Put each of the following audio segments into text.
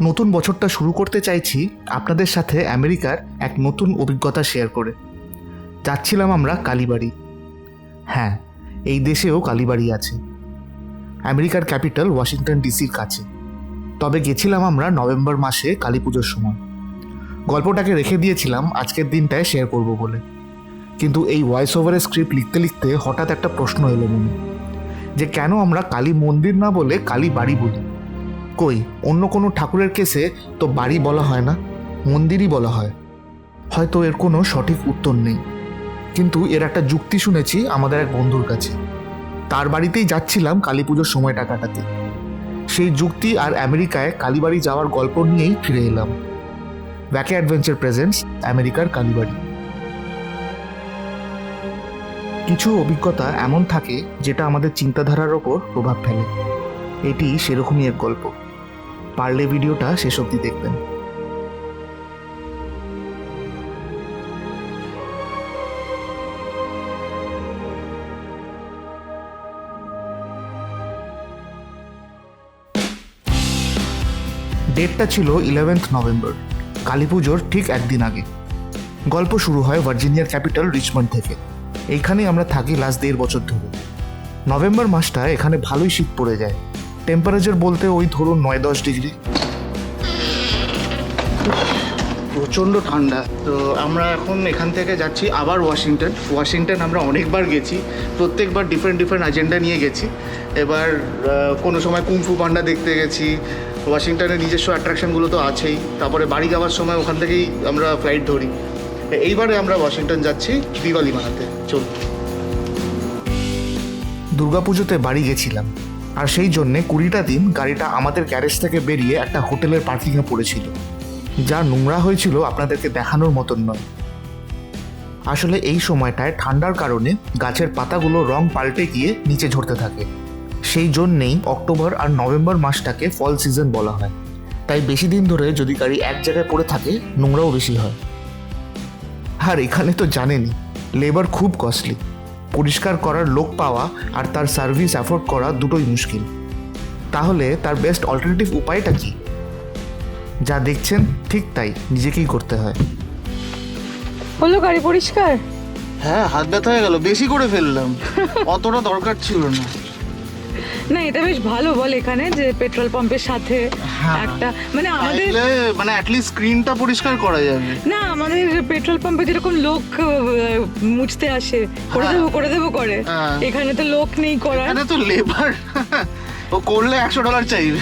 নতুন বছরটা শুরু করতে চাইছি আপনাদের সাথে আমেরিকার এক নতুন অভিজ্ঞতা শেয়ার করে। যাচ্ছিলাম আমরা কালীবাড়ি। হ্যাঁ এই দেশেও কালীবাড়ি আছে। আমেরিকার ক্যাপিটাল ওয়াশিংটন ডিসির কাছে। তবে গেছিলাম আমরা নভেম্বর মাসে কালী পুজোর সময়। গল্পটাকে রেখে দিয়েছিলাম আজকের দিনটায় শেয়ার করব বলে। কিন্তু এই ভয়েস ওভারের স্ক্রিপ্ট লিখতে লিখতে হঠাৎ একটা প্রশ্ন এলো মনে। যে কেন আমরা কালী মন্দির না বলে কালী বাড়ি বলি? কই? অন্য কোনো ঠাকুরের কেসে তো বাড়ি বলা হয় না, মন্দিরই বলা হয়। হয়তো এর কোনো সঠিক উত্তর নেই। কিন্তু এর একটা যুক্তি শুনেছি আমাদের এক বন্ধুর কাছে। তার বাড়িতেই যাচ্ছিলাম কালী পুজোর সময়টা কাটাতে। সেই যুক্তি আর আমেরিকায় কালীবাড়ি যাওয়ার গল্প নিয়েই ফিরে এলাম। ব্যাকে অ্যাডভেঞ্চার প্রেজেন্টস আমেরিকার কালীবাড়ি। কিছু অভিজ্ঞতা এমন থাকে যেটা আমাদের চিন্তাধারার ওপর প্রভাব ফেলে। এটি সেরকমই এক গল্প। পারলে ভিডিওটা শেষ অবধি দেখবেন। ডেটটা ছিল ইলেভেন্থ নভেম্বর কালী পুজোর ঠিক একদিন আগে। গল্প শুরু হয় ভার্জিনিয়ার ক্যাপিটাল রিচমন্ড থেকে। এইখানেই আমরা থাকি লাস্ট দেড় বছর ধরে। নভেম্বর মাসটা এখানে ভালোই শীত পড়ে যায়। টেম্পারেচার বলতে ওই ধরুন নয় দশ ডিগ্রি প্রচণ্ড ঠান্ডা। তো আমরা এখন এখান থেকে যাচ্ছি আবার ওয়াশিংটন। ওয়াশিংটন আমরা অনেকবার গেছি প্রত্যেকবার ডিফারেন্ট ডিফারেন্ট এজেন্ডা নিয়ে গেছি। এবার কোনো সময় কুমফু পান্ডা দেখতে গেছি। ওয়াশিংটনের নিজস্ব অ্যাট্রাকশনগুলো তো আছেই। তারপরে বাড়ি যাওয়ার সময় ওখান থেকেই আমরা ফ্লাইট ধরি। এইবারে আমরা ওয়াশিংটন যাচ্ছি দিওয়ালি মানাতে চলুন। দুর্গাপুজোতে বাড়ি গেছিলাম। আর সেই জন্যে কুড়িটা দিন গাড়িটা আমাদের গ্যারেজ থেকে বেরিয়ে একটা হোটেলের পার্কিংয়ে পড়েছিল, যা নোংরা হয়েছিল আপনাদেরকে দেখানোর মতন নয়। আসলে এই সময়টায় ঠান্ডার কারণে গাছের পাতাগুলো রং পাল্টে গিয়ে নিচে ঝরতে থাকে। সেই জন্যেই অক্টোবর আর নভেম্বর মাসটাকে ফল সিজন বলা হয়। তাই বেশি দিন ধরে যদি গাড়ি এক জায়গায় পড়ে থাকে, নোংরাও বেশি হয়। আর এখানে তো জানেনই, লেবার খুব কস্টলি পরিষ্কার করার লোক পাওয়া আর তার সার্ভিস অ্যাফোর্ড করা দুটোই মুশকিল। তাহলে তার বেস্ট অল্টারনেটিভ উপায়টা কি? যা দেখছেন ঠিক তাই নিজেকেই করতে হয়। হলো গাড়ি পরিষ্কার? হ্যাঁ হাত ব্যথা হয়ে গেল বেশি করে ফেললাম। অতটা দরকার ছিল না। না এটা বেশ ভালো বল এখানে যে পেট্রোল পাম্পের সাথে হ্যাঁ। একটা মানে আমাদের মানে অ্যাটলিস্ট স্ক্রিনটা পরিষ্কার করা যাবে না আমাদের পেট্রোল পাম্পে যেরকম লোক মুছতে আসে করে হ্যাঁ। দেবো করে দেবো করে হ্যাঁ। এখানে তো লোক নেই করার এখানে তো লেবার ও করলে একশো ডলার চাইবে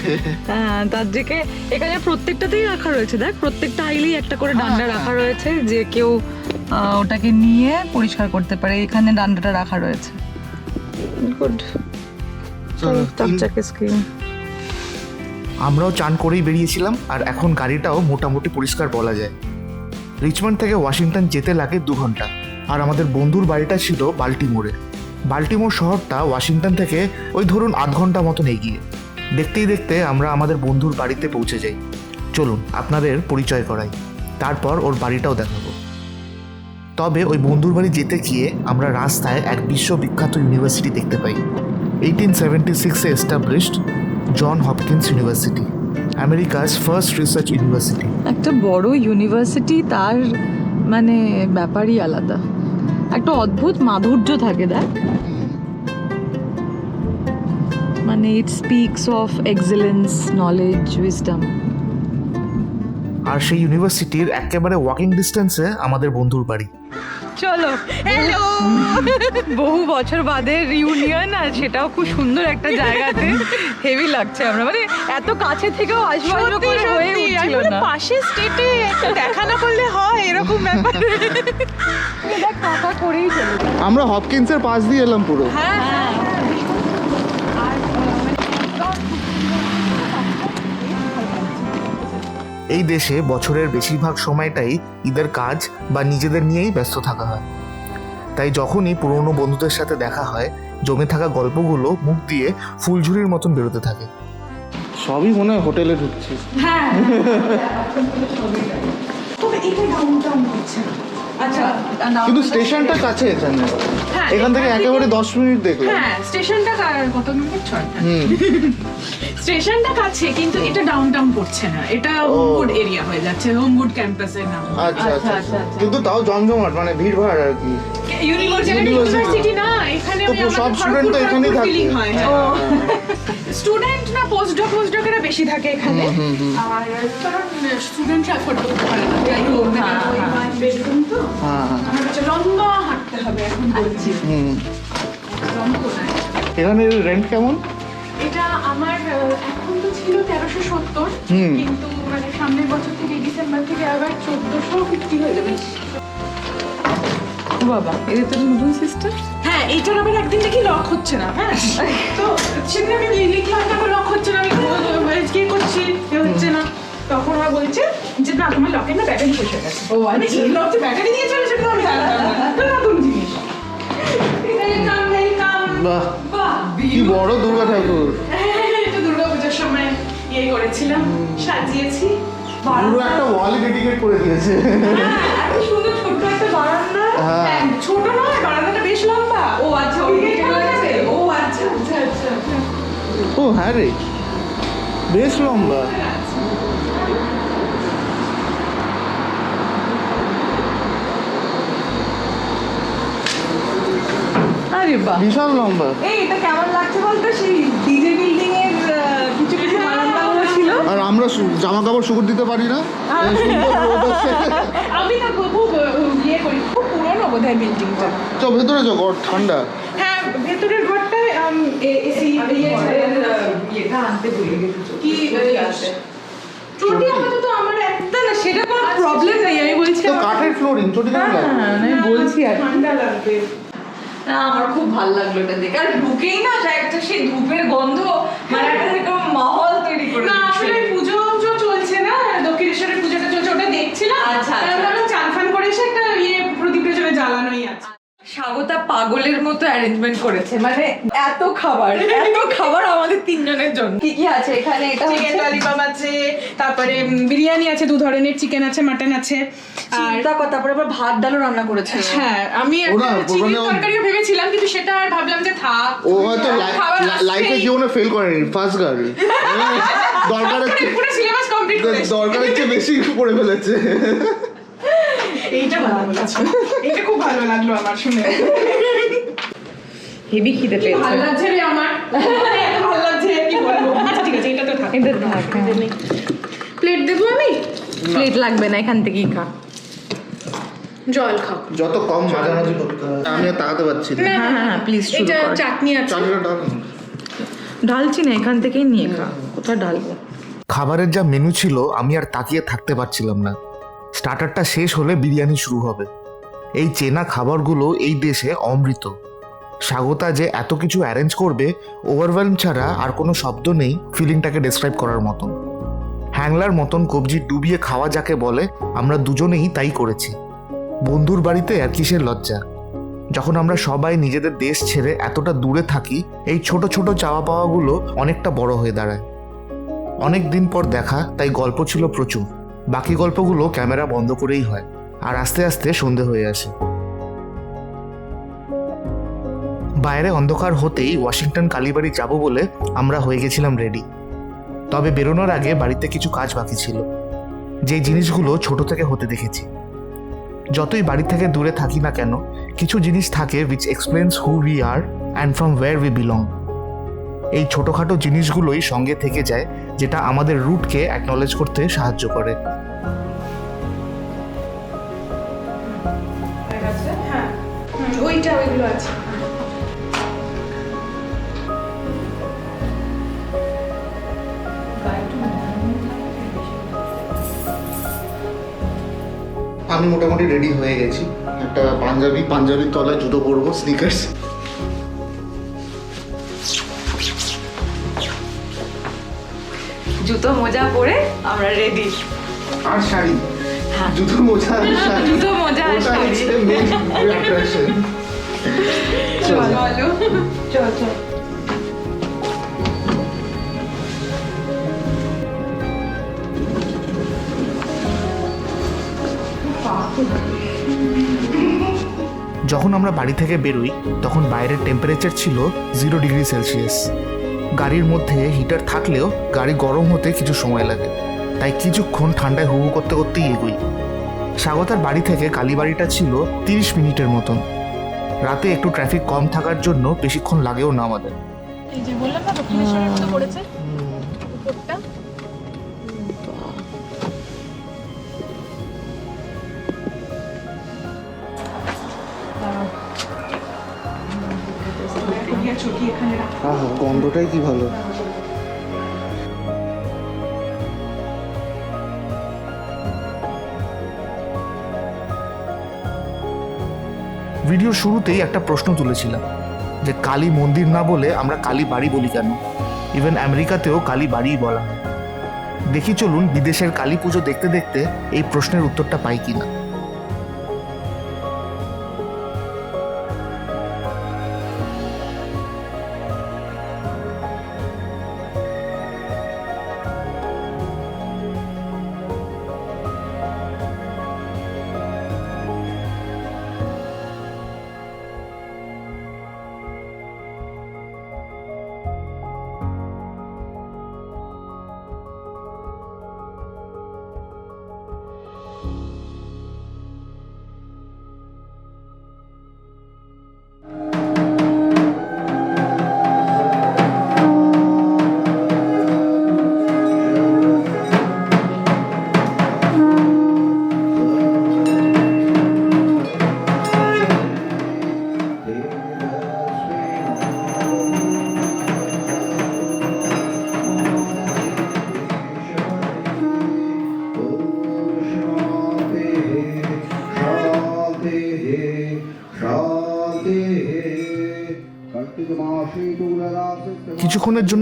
হ্যাঁ তার দিকে এখানে প্রত্যেকটাতেই রাখা রয়েছে দেখ প্রত্যেকটা আইলেই একটা করে ডান্ডা হ্যাঁ। রাখা রয়েছে যে কেউ ওটাকে নিয়ে পরিষ্কার করতে পারে এখানে ডান্ডাটা রাখা রয়েছে গুড স্ক্রিন আমরাও চান করেই বেরিয়েছিলাম আর এখন গাড়িটাও মোটামুটি পরিষ্কার বলা যায়। রিচমন্ড থেকে ওয়াশিংটন যেতে লাগে দু ঘণ্টা আর আমাদের বন্ধুর বাড়িটা ছিল বাল্টিমোরে বাল্টিমোর শহরটা ওয়াশিংটন থেকে ওই ধরুন আধ ঘণ্টা মতন এগিয়ে। দেখতেই দেখতে আমরা আমাদের বন্ধুর বাড়িতে পৌঁছে যাই। চলুন আপনাদের পরিচয় করাই। তারপর ওর বাড়িটাও দেখাবো। তবে ওই বন্ধুর বাড়ি যেতে গিয়ে আমরা রাস্তায় এক বিশ্ববিখ্যাত ইউনিভার্সিটি দেখতে পাই। এইটিন সেভেন্টি সিক্সে established John Hopkins university America's first research university একটা বড় ইউনিভার্সিটি তার মানে ব্যাপারই আলাদা। একটা অদ্ভুত মাধুর্য থাকে, দেখ। মানে it speaks of excellence knowledge wisdom আর সেই ইউনিভার্সিটির একেবারে ওয়াকিং ডিস্টেন্সে আমাদের বন্ধুর বাড়ি। চলো। হ্যালো বহু বছর বাদে রিউনিয়ন আর সেটাও খুব সুন্দর একটা জায়গাতে। হেভি লাগছে আমরা। মানে এত কাছে থেকেও আসব করে হয়ে উঠছিল না। পাশে স্টেটে দেখা না করলে হয় এরকম ব্যাপার। দেখ টাকা করেই চলে আমরা হপকিন্সের পাশ দিয়ে এলাম পুরো। হ্যাঁ। এই দেশে বছরের বেশিরভাগ সময়টাই ঈদের কাজ বা নিজেদের নিয়েই ব্যস্ত থাকা হয়। তাই যখনই পুরনো বন্ধুদের সাথে দেখা হয় জমে থাকা গল্পগুলো মুখ দিয়ে ফুলঝুরির মতন বেরোতে থাকে। সবই মনে হয় হোটেলে ঢুকছি। হ্যাঁ। তবে এটা ডাউন হচ্ছে আচ্ছা কিন্তু স্টেশনটা কাছে এখানে। হ্যাঁ, এখান থেকে একেবারে দশ মিনিট দেখলাম। হ্যাঁ স্টেশনটা কত মিনিট ছয় স্টেশনটা কাছে কিন্তু এটা ডাউন টাউন পড়ছে না। এটা হোমগুড এরিয়া হয়ে যাচ্ছে হোমগুড ক্যাম্পাসের নাম। আচ্ছা আচ্ছা আচ্ছা, আচ্ছা। আচ্ছা। কিন্তু তাও জমজমাট মানে ভিড় ভাড় আর কি। ইউনিভার্সিটি ইউনিভার্সিটি না এখানে সব স্টুডেন্ট তো এখানেই থাকে। স্টুডেন্ট না পোস্ট ডক পোস্ট ডকেরা বেশি থাকে এখানে। আর কারণ স্টুডেন্টরা অ্যাফোর্ড করতে পারে না। যাই হোক বেডরুম তো। হ্যাঁ হ্যাঁ। লম্বা হাঁটতে হবে এখন বলছি। হুম। এখানে রেন্ট কেমন? এটা আমার এখন তো ছিল তেরোশো সত্তর হুম। কিন্তু মানে সামনের বছর থেকে ডিসেম্বর থেকে আবার চোদ্দশো ফিফটি হয়ে যাবে। বাবা এটা তো নতুন সিস্টেম হ্যাঁ এইটার আবার একদিন দেখি লক হচ্ছে না হ্যাঁ। তো সেদিন আমি লিখলাম না লক হচ্ছে না আমি কি করছি হচ্ছে না। তখন ওরা বলছে যে না তোমার লকের না ব্যাটারি শেষ হয়ে গেছে। ও, আচ্ছা। মানে লক যে ব্যাটারি দিয়ে চলে সেটা আমি জানতাম নতুন জিনিস। বাহ বাহ কি বড় দুর্গা ঠাকুর। এটা দুর্গা পুজোর সময় ইয়ে করেছিলাম সাজিয়েছি পুরো একটা ওয়াল ডেডিকেট করে দিয়েছে। হ্যাঁ, এত সুন্দর ছোট্ট একটা বারান্দা। হ্যাঁ। হ্যাঁ, ছোট নয় বারান্দাটা বেশ লম্বা। ও আচ্ছা। ও আচ্ছা আচ্ছা আচ্ছা। ও হ্যাঁ রে। বেশ লম্বা। আরে বাহ বিশাল লম্বা এই এটা কেমন লাগছে বলতো? সেই ডিজে বিল্ডিং এর কিছু কিছু বারান্দাগুলো ছিল। আর আমরা জামা কাপড় শুকুর দিতে পারি না। এই সুন্দর আমি না খুব ইয়ে করি। খুব পুরনো বোধ হয় বিল্ডিংটা চ ভেতরে যাও ঘর ঠান্ডা। হ্যাঁ ভেতরের ঘরটায় এসি ইয়েটা আনতে ভুলে গেছি। কি আছে। চটি আপাতত আমার একটা না সেটা কোনো প্রবলেম নেই। আমি বলছি কাঠের ফ্লোরিং চটি কেমন লাগে? হ্যাঁ আমি বলছি আর ঠান্ডা লাগবে। আমার খুব ভালো লাগল এটা দেখে। আর ঢুকেই না একটা সেই ধূপের গন্ধ মানে একটা এরকম মাহল তৈরি করে না দিচ্ছে। আসলে পুজো যে চলছে না দক্ষিণেশ্বরের পুজোটা চলছে ওটা দেখছিলাম আচ্ছা, তাই আচ্ছা। ভাবলাম চান ফান করে এসে একটা ইয়ে প্রদীপ পেছনে জ্বালানোই আছে স্বাগতা পাগলের মতো অ্যারেঞ্জমেন্ট করেছে মানে এত খাবার এত খাবার আমাদের তিনজনের জন্য। কি কি আছে এখানে? এটা চিকেন হচ্ছে ললিপপ আছে তারপরে বিরিয়ানি আছে দু ধরনের চিকেন আছে মাটন আছে। আর তারপরে আবার ভাত ডালও রান্না করেছে। হ্যাঁ আমি চিকেন তরকারিও ভেবেছিলাম কিন্তু সেটা আর ভাবলাম যে থাক ও হয়তো লাইফে। জীবনে ফেল করেনি ফার্স্ট গার্ল দরকারের পুরো- চেয়ে- পুরো সিলেবাস কমপ্লিট করে এসেছি। দরকারের চেয়ে বেশি করে ফেলেছে। এইটা ভালো বলেছ। এটা খুব ভালো লাগল আমার শুনে। হেভি খিদে কি ভালো লাগছে রে আমার? এত ভালো লাগছে কি বলব? আচ্ছা ঠিক আছে এটা তো থাক এটা থাক প্লেট দেবো আমি? প্লেট লাগবে না এখান থেকেই খা। জল খাও। যত কম মাঝামাঝি করতে হয় আমি তাকাতে পারছি না। হ্যাঁ, হ্যাঁ, please, শুরু এটা চাটনি আছে। চাটনিটা ডাল। ঢালছি না এখান থেকেই নিয়ে খা। কোথায় ঢালবো খাবারের যা মেনু ছিল আমি আর তাকিয়ে থাকতে পারছিলাম না। স্টার্টারটা শেষ হলে বিরিয়ানি শুরু হবে। এই চেনা খাবারগুলো এই দেশে অমৃত। স্বাগতা যে এত কিছু অ্যারেঞ্জ করবে ওভারওয়েলম ছাড়া আর কোনো শব্দ নেই ফিলিংটাকে ডেসক্রাইব করার মতন। হ্যাংলার মতন কবজি ডুবিয়ে খাওয়া যাকে বলে, আমরা দুজনেই তাই করেছি। বন্ধুর বাড়িতে আর কিসের লজ্জা? যখন আমরা সবাই নিজেদের দেশ ছেড়ে এতটা দূরে থাকি, এই ছোট ছোট চাওয়া পাওয়াগুলো অনেকটা বড় হয়ে দাঁড়ায়। অনেক দিন পর দেখা, তাই গল্প ছিল প্রচুর। বাকি গল্পগুলো ক্যামেরা বন্ধ করেই হয়। আর আস্তে আস্তে সন্ধে হয়ে আসে। বাইরে অন্ধকার হতেই ওয়াশিংটন কালীবাড়ি যাব বলে আমরা হয়ে গেছিলাম রেডি তবে বেরোনোর আগে বাড়িতে কিছু কাজ বাকি ছিল। যে জিনিসগুলো ছোট থেকে হতে দেখেছি। যতই বাড়ি থেকে দূরে থাকি না কেন, কিছু জিনিস থাকে which explains who we are and from where we belong এই ছোটোখাটো জিনিসগুলোই সঙ্গে থেকে যায়, যেটা আমাদের রুটকে অ্যাকনলেজ করতে সাহায্য করে। ওইটা ওইগুলো আছে। আমি মোটামুটি রেডি হয়ে গেছি। একটা পাঞ্জাবি পাঞ্জাবির তলায় জুতো পরবো স্নিকার্স জুতো মোজা পরে আমরা রেডি আর শাড়ি। হ্যাঁ। জুতো মোজা আর শাড়ি। জুতো মোজা আর শাড়ি। চলো। চল চল। যখন আমরা বাড়ি থেকে বেরোই তখন বাইরের টেম্পারেচার ছিল জিরো ডিগ্রি সেলসিয়াস গাড়ির মধ্যে হিটার থাকলেও গাড়ি গরম হতে কিছু সময় লাগে। তাই কিছুক্ষণ ঠান্ডায় হু হু করতে করতেই এগোই। স্বাগতার বাড়ি থেকে কালীবাড়িটা ছিল তিরিশ মিনিটের মতন। রাতে একটু ট্রাফিক কম থাকার জন্য বেশিক্ষণ লাগেও না আমাদের। এই যে বললাম না দক্ষিণেশ্বরের মতো করেছে উপরটা? ছবি এখানে রাখ গন্ধটাই কি ভালো? ভিডিও শুরুতেই একটা প্রশ্ন তুলেছিলাম যে কালী মন্দির না বলে আমরা কালী বাড়ি বলি কেন? ইভেন আমেরিকাতেও কালী বাড়িই বলা দেখি চলুন বিদেশের কালী পুজো দেখতে দেখতে এই প্রশ্নের উত্তরটা পাই কিনা। কিছুক্ষণের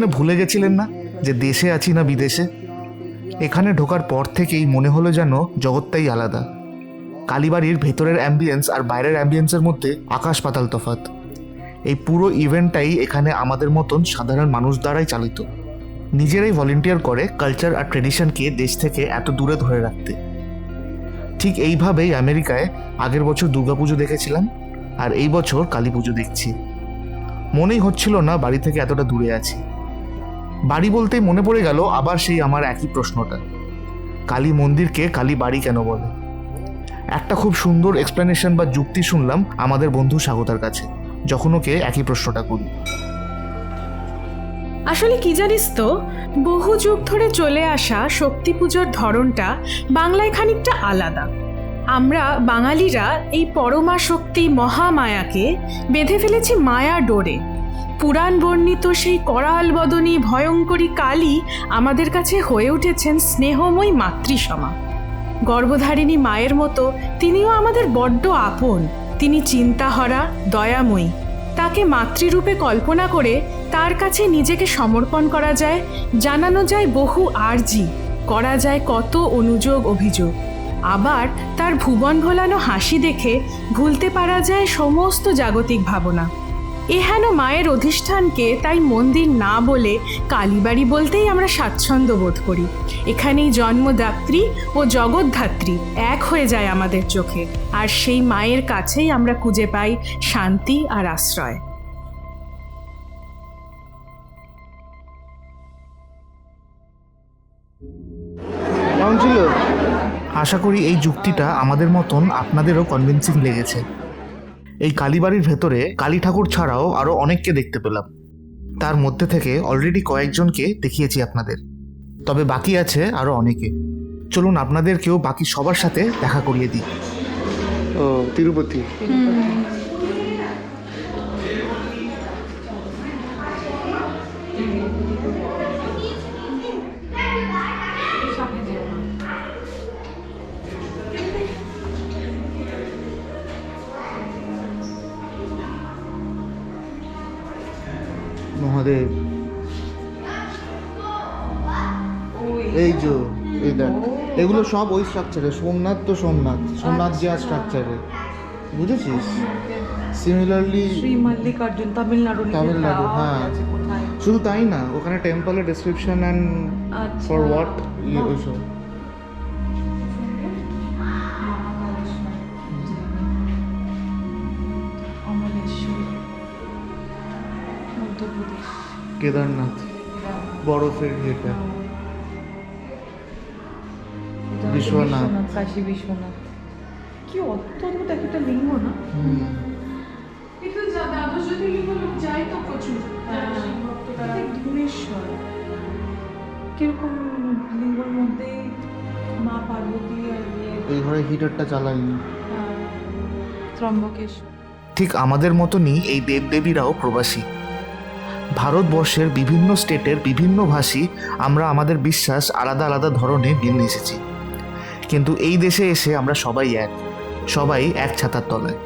জন্য ভুলে গেছিলেন না যে দেশে আছি না বিদেশে? এখানে ঢোকার পর থেকেই মনে হলো যেন জগৎটাই আলাদা। কালীবাড়ির ভেতরের অ্যাম্বিয়েন্স আর বাইরের অ্যাম্বিয়েন্সের মধ্যে আকাশ পাতাল তফাত এই পুরো ইভেন্টটাই এখানে আমাদের মতন সাধারণ মানুষ দ্বারাই চালিত। নিজেরাই ভলেন্টিয়ার করে কালচার আর ট্রেডিশনকে দেশ থেকে এত দূরে ধরে রাখতে। ঠিক এইভাবেই আমেরিকায় আগের বছর দুর্গাপুজো দেখেছিলাম, আর এই বছর কালী পুজো দেখছি। মনেই হচ্ছিল না বাড়ি থেকে এতটা দূরে আছি। বাড়ি বলতেই মনে পড়ে গেল আবার সেই আমার একই প্রশ্নটা। কালী মন্দিরকে কালী বাড়ি কেন বলে? একটা খুব সুন্দর এক্সপ্লেনেশন বা যুক্তি শুনলাম আমাদের বন্ধু স্বাগতার কাছে, যখন ওকে একই প্রশ্নটা করি। আসলে কি জানিস তো, বহু যুগ ধরে চলে আসা শক্তি পুজোর ধরনটা বাংলায় খানিকটা আলাদা। আমরা বাঙালিরা এই পরমা শক্তি মহামায়াকে বেঁধে ফেলেছি মায়া ডোরে। পুরাণ বর্ণিত সেই করাল বদনী ভয়ঙ্করী কালী আমাদের কাছে হয়ে উঠেছেন স্নেহময়ী মাতৃসমা। গর্ভধারিণী মায়ের মতো তিনিও আমাদের বড্ড আপন। তিনি চিন্তাহরা, দয়াময়ী। তাকে মাতৃরূপে কল্পনা করে তার কাছে নিজেকে সমর্পণ করা যায়, জানানো যায় বহু আর্জি, করা যায় কত অনুযোগ অভিযোগ। আবার তার ভুবন ভোলানো হাসি দেখে ভুলতে পারা যায় সমস্ত জাগতিক ভাবনা। এহেন মায়ের অধিষ্ঠানকে তাই মন্দির না বলে কালীবাড়ি বলতেই আমরা স্বাচ্ছন্দ্য বোধ করি। এখানেই জন্মদাত্রী ও জগদ্ধাত্রী এক হয়ে যায় আমাদের চোখে। আর সেই মায়ের কাছেই আমরা খুঁজে পাই শান্তি আর আশ্রয়। আশা করি এই যুক্তিটা আমাদের মতন আপনাদেরও কনভিন্সিং লেগেছে। এই কালীবাড়ির ভেতরে কালী ঠাকুর ছাড়াও আরও অনেককে দেখতে পেলাম। তার মধ্যে থেকে অলরেডি কয়েকজনকে দেখিয়েছি আপনাদের। তবে বাকি আছে আরও অনেকে। চলুন আপনাদেরকেও বাকি সবার সাথে দেখা করিয়ে দিই। ও তিরুপতি। মহাদেব। এই যে এই দেখ এগুলো সব ওই স্ট্রাকচারে সোমনাথ তো সোমনাথ সোমনাথ জিয়া স্ট্রাকচারে বুঝেছিস? সিমিলারলি শ্রী মল্লিকার্জুন তামিলনাড়ু তামিলনাড়ু হ্যাঁ। শুধু তাই না ওখানে টেম্পলের ডেসক্রিপশন অ্যান্ড ফর হোয়াট ওইসব কেদারনাথ বরফের ইয়েটা বিশ্বনাথ। কাশী বিশ্বনাথ। কি অদ্ভুত এক একটা লিঙ্গ না? কিন্তু দ্বাদশ জ্যোতির্লিঙ্গ লোক যায় তো প্রচুর। শিব ভক্তরা। কীরকম লিঙ্গর মধ্যে মা পার্বতী আর এই ঘরে হিটারটা চালাইনি ত্রম্বকেশ্বর। ঠিক আমাদের মতনই এই দেবদেবীরাও প্রবাসী। ভারতবর্ষের বিভিন্ন স্টেটের বিভিন্ন ভাষী আমরা আমাদের বিশ্বাস আলাদা আলাদা ধরনের নিয়ে এসেছি। কিন্তু এই দেশে এসে আমরা সবাই এক সবাই এক ছাতার তলায়।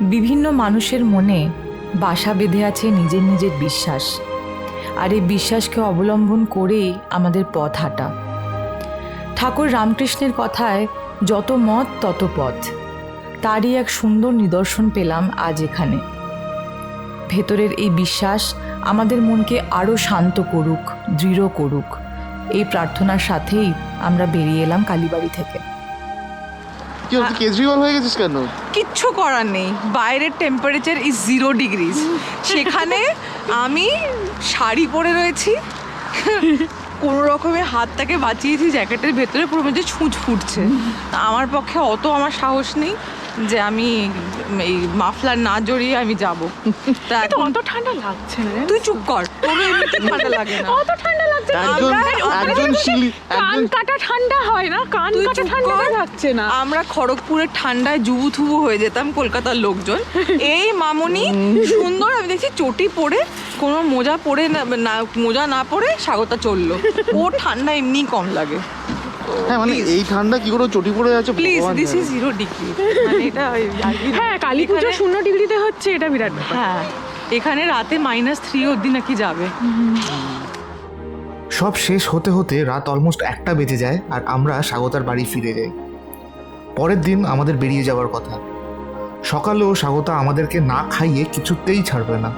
বিভিন্ন মানুষের মনে বাসা বেঁধে আছে নিজের নিজের বিশ্বাস, আর এই বিশ্বাসকে অবলম্বন করেই আমাদের পথ হাঁটা। ঠাকুর রামকৃষ্ণের কথায়, যত মত, তত পথ। তারই এক সুন্দর নিদর্শন পেলাম আজ এখানে। ভেতরের এই বিশ্বাস আমাদের মনকে আরও শান্ত করুক দৃঢ় করুক। এই প্রার্থনার সাথেই আমরা বেরিয়ে এলাম কালীবাড়ি থেকে। কি কেজরিওয়াল হয়ে গেছিস কেন? কিচ্ছু করার নেই। বাইরের টেম্পারেচার ইজ জিরো ডিগ্রিজ সেখানে আমি শাড়ি পরে রয়েছি। কোনো রকমে হাতটাকে বাঁচিয়েছি জ্যাকেটের ভেতরে পুরো মধ্যে ছুঁচ ফুটছে। আমার পক্ষে অত আমার সাহস নেই। যে আমি এই মাফলার না জড়িয়ে আমি যাব। তা এখন অত ঠান্ডা লাগছে না তুই চুপ কর তোর এমনিতে ঠান্ডা লাগে না। অত ঠান্ডা লাগছে না। একজন একজন শিলি কান একজন কাটা ঠান্ডা হয় না কান কাটা ঠান্ডা। লাগছে না। আমরা খড়গপুরের ঠান্ডায় জুবু থুবু হয়ে যেতাম কলকাতার লোকজন। এই মামুনি সুন্দর আমি দেখছি চটি পরে কোনো মোজা পরে না না- মোজা না পরে স্বাগতা চলল। ও ঠান্ডা এমনি কম লাগে। হ্যাঁ মানে এই ঠান্ডা কি করে চটি পড়ে আছে please this is zero degree মানে এটা। হ্যাঁ কালী পুজো শূন্য ডিগ্রিতে হচ্ছে এটা বিরাট ব্যাপার। হ্যাঁ এখানে রাতে মাইনাস থ্রি অবধি নাকি যাবে। সব শেষ হতে হতে রাত অলমোস্ট একটা বেজে যায় আর আমরা স্বাগতার বাড়ি ফিরে যাই। পরের দিন আমাদের বেরিয়ে যাওয়ার কথা। সকালেও স্বাগতা আমাদেরকে না খাইয়ে কিছুতেই ছাড়বে না।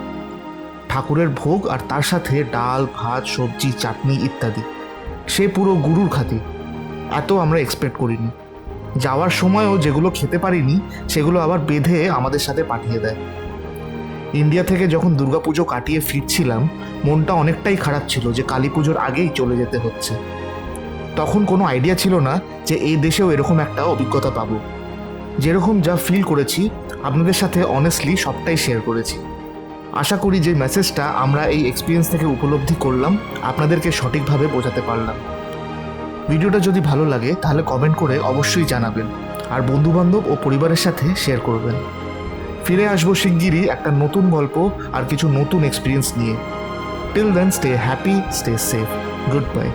ঠাকুরের ভোগ আর তার সাথে ডাল ভাত সবজি চাটনি ইত্যাদি। সে পুরো গুরুর খাতি এত আমরা এক্সপেক্ট করিনি। যাওয়ার সময়ও যেগুলো খেতে পারিনি, সেগুলো আবার বেঁধে আমাদের সাথে পাঠিয়ে দেয়। ইন্ডিয়া থেকে যখন দুর্গাপুজো কাটিয়ে ফিরছিলাম, মনটা অনেকটাই খারাপ ছিল যে কালী পুজোর আগেই চলে যেতে হচ্ছে। তখন কোনো আইডিয়া ছিল না যে এই দেশেও এরকম একটা অভিজ্ঞতা পাব। যেরকম যা ফিল করেছি, আপনাদের সাথে অনেস্টলি সবটাই শেয়ার করেছি। আশা করি যে মেসেজটা আমরা এই এক্সপিরিয়েন্স থেকে উপলব্ধি করলাম, আপনাদেরকে সঠিকভাবে বোঝাতে পারলাম। ভিডিওটা যদি ভালো লাগে, তাহলে কমেন্ট করে অবশ্যই জানাবেন। আর বন্ধুবান্ধব ও পরিবারের সাথে শেয়ার করবেন। ফিরে আসব শিগগিরই একটা নতুন গল্প আর কিছু নতুন এক্সপিরিয়েন্স নিয়ে। Till then stay happy stay safe good bye